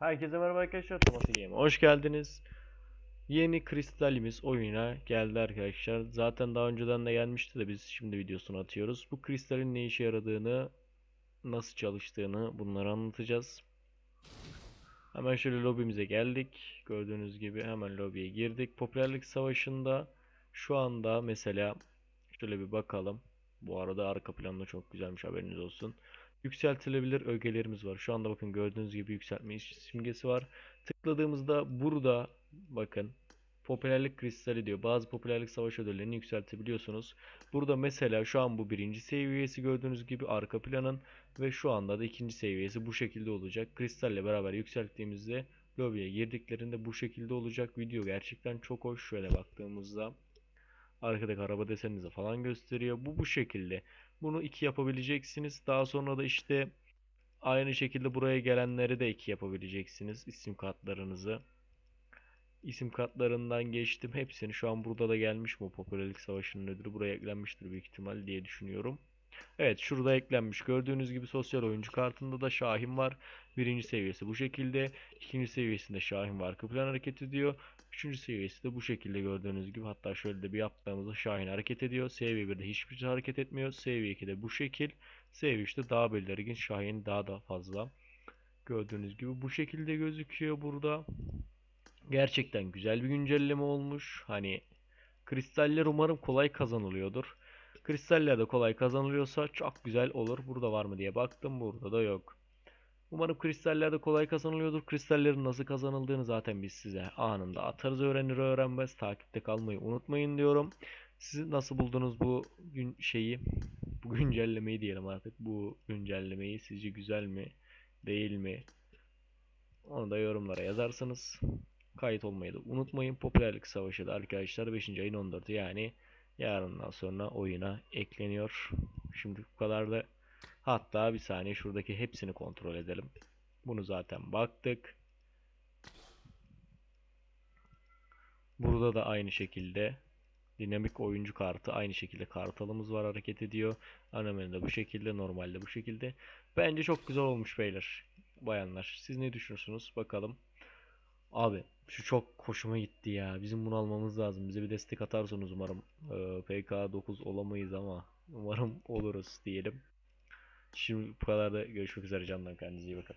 Herkese merhaba arkadaşlar. Thomas Game'e hoş geldiniz. Yeni kristalimiz oyuna geldi arkadaşlar. Zaten daha önceden de gelmişti de biz şimdi videosunu atıyoruz. Bu kristalin ne işe yaradığını, nasıl çalıştığını bunları anlatacağız. Hemen şöyle lobimize geldik. Gördüğünüz gibi hemen lobiye girdik. Popülerlik savaşında şu anda mesela şöyle bir bakalım. Bu arada arka planda çok güzelmiş haberiniz olsun. Yükseltilebilir ögelerimiz var. Şu anda bakın gördüğünüz gibi yükseltme simgesi var. Tıkladığımızda burada bakın popülerlik kristali diyor. Bazı popülerlik savaş ödüllerini yükseltebiliyorsunuz. Burada mesela şu an bu birinci seviyesi gördüğünüz gibi arka planın ve şu anda da ikinci seviyesi bu şekilde olacak. Kristalle beraber yükselttiğimizde lobiye girdiklerinde bu şekilde olacak. Video gerçekten çok hoş. Şöyle baktığımızda arkadaki araba deseninizi falan gösteriyor. Bu bu şekilde. Bunu iki yapabileceksiniz. Daha sonra da işte aynı şekilde buraya gelenleri de iki yapabileceksiniz. isim kartlarınızı. İsim kartlarından geçtim. Hepsini şu an burada da gelmiş bu popülerlik savaşının ödülü buraya eklenmiştir büyük ihtimal diye düşünüyorum. Evet şurada eklenmiş. Gördüğünüz gibi sosyal oyuncu kartında da Şahin var. Birinci seviyesi bu şekilde. İkinci seviyesinde Şahin var. Arka hareket ediyor. Üçüncü seviyesi de bu şekilde gördüğünüz gibi. Hatta şöyle de bir yaptığımızda Şahin hareket ediyor. Seviye 1'de hiçbir şey hareket etmiyor. Seviye 2'de bu şekil. Seviye 3'te daha belirgin. Şahin daha da fazla. Gördüğünüz gibi bu şekilde gözüküyor burada. Gerçekten güzel bir güncelleme olmuş. Hani kristaller umarım kolay kazanılıyordur. Kristaller de kolay kazanılıyorsa çok güzel olur. Burada var mı diye baktım. Burada da yok. Umarım kristaller de kolay kazanılıyordur. Kristallerin nasıl kazanıldığını zaten biz size anında atarız öğrenir öğrenmez. Takipte kalmayı unutmayın diyorum. Siz nasıl buldunuz bu gün şeyi? Bu güncellemeyi diyelim artık. Bu güncellemeyi sizce güzel mi? Değil mi? Onu da yorumlara yazarsınız. Kayıt olmayı da unutmayın. Popülerlik savaşı da arkadaşlar 5. ayın 14'ü yani yarından sonra oyuna ekleniyor. Şimdi bu kadar da hatta bir saniye şuradaki hepsini kontrol edelim. Bunu zaten baktık. Burada da aynı şekilde dinamik oyuncu kartı aynı şekilde kartalımız var hareket ediyor. Ana menüde bu şekilde normalde bu şekilde. Bence çok güzel olmuş beyler. Bayanlar siz ne düşünüyorsunuz bakalım. Abi şu çok hoşuma gitti ya. Bizim bunu almamız lazım. Bize bir destek atarsanız umarım. Ee, PK9 olamayız ama umarım oluruz diyelim. Şimdi bu kadar da görüşmek üzere canlar. Kendinize iyi bakın.